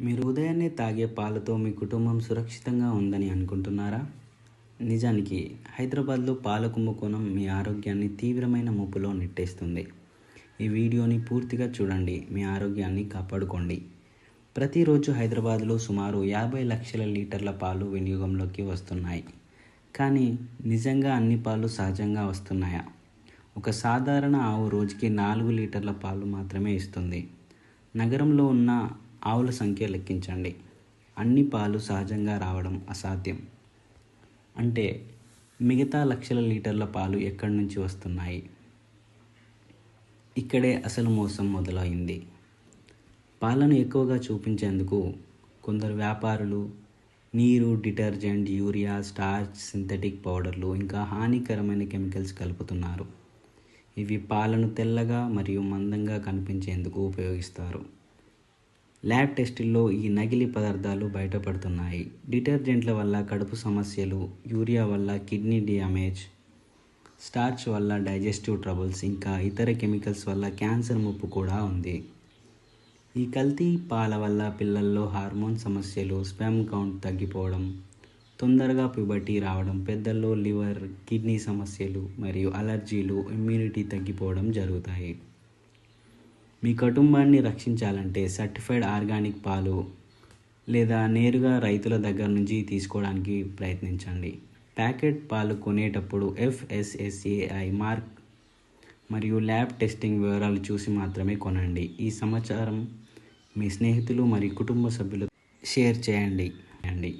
మీరు ఉదయాన్నే తాగే పాలతో మీ కుటుంబం సురక్షితంగా ఉందని అనుకుంటున్నారా? నిజానికి హైదరాబాద్లో పాల కుంభకోణం మీ ఆరోగ్యాన్ని తీవ్రమైన ముప్పులో నెట్టేస్తుంది. ఈ వీడియోని పూర్తిగా చూడండి మీ ఆరోగ్యాన్ని కాపాడుకోండి. ప్రతిరోజు హైదరాబాద్లో సుమారు యాభై లక్షల లీటర్ల పాలు వినియోగంలోకి వస్తున్నాయి. కానీ నిజంగా అన్ని పాలు సహజంగా వస్తున్నాయా? ఒక సాధారణ ఆవు రోజుకి నాలుగు లీటర్ల పాలు మాత్రమే ఇస్తుంది. నగరంలో ఉన్న ఆవుల సంఖ్య లెక్కించండి. అన్ని పాలు సహజంగా రావడం అసాధ్యం. అంటే మిగతా లక్షల లీటర్ల పాలు ఎక్కడి నుంచి వస్తున్నాయి? ఇక్కడే అసలు మోసం మొదలైంది. పాలను ఎక్కువగా చూపించేందుకు కొందరు వ్యాపారులు నీరు డిటర్జెంట్ యూరియా స్టార్చ్ సింథటిక్ పౌడర్లు ఇంకా హానికరమైన కెమికల్స్ కలుపుతున్నారు. ఇవి పాలను తెల్లగా మరియు మందంగా కనిపించేందుకు ఉపయోగిస్తారు. ల్యాబ్ టెస్టుల్లో ఈ నకిలీ పదార్థాలు బయటపడుతున్నాయి. డిటర్జెంట్ల వల్ల కడుపు సమస్యలు యూరియా వల్ల కిడ్నీ డ్యామేజ్ స్టార్చ్ వల్ల డైజెస్టివ్ ట్రబుల్స్ ఇంకా ఇతర కెమికల్స్ వల్ల క్యాన్సర్ ముప్పు కూడా ఉంది. ఈ కల్తీ పాల వల్ల పిల్లల్లో హార్మోన్ సమస్యలు స్పెమ్ కౌంట్ తగ్గిపోవడం తొందరగా ప్యూబర్టీ రావడం పెద్దల్లో లివర్ కిడ్నీ సమస్యలు మరియు అలర్జీలు ఇమ్యూనిటీ తగ్గిపోవడం జరుగుతాయి. మీ కుటుంబాన్ని రక్షించాలంటే సర్టిఫైడ్ ఆర్గానిక్ పాలు లేదా నేరుగా రైతుల దగ్గర నుంచి తీసుకోవడానికి ప్రయత్నించండి. ప్యాకెట్ పాలు కొనేటప్పుడు ఎఫ్ఎస్ఎస్ఏఐ మార్క్ మరియు ల్యాబ్ టెస్టింగ్ వివరాలు చూసి మాత్రమే కొనండి. ఈ సమాచారం మీ స్నేహితులు మరియు కుటుంబ సభ్యులు షేర్ చేయండి. అండి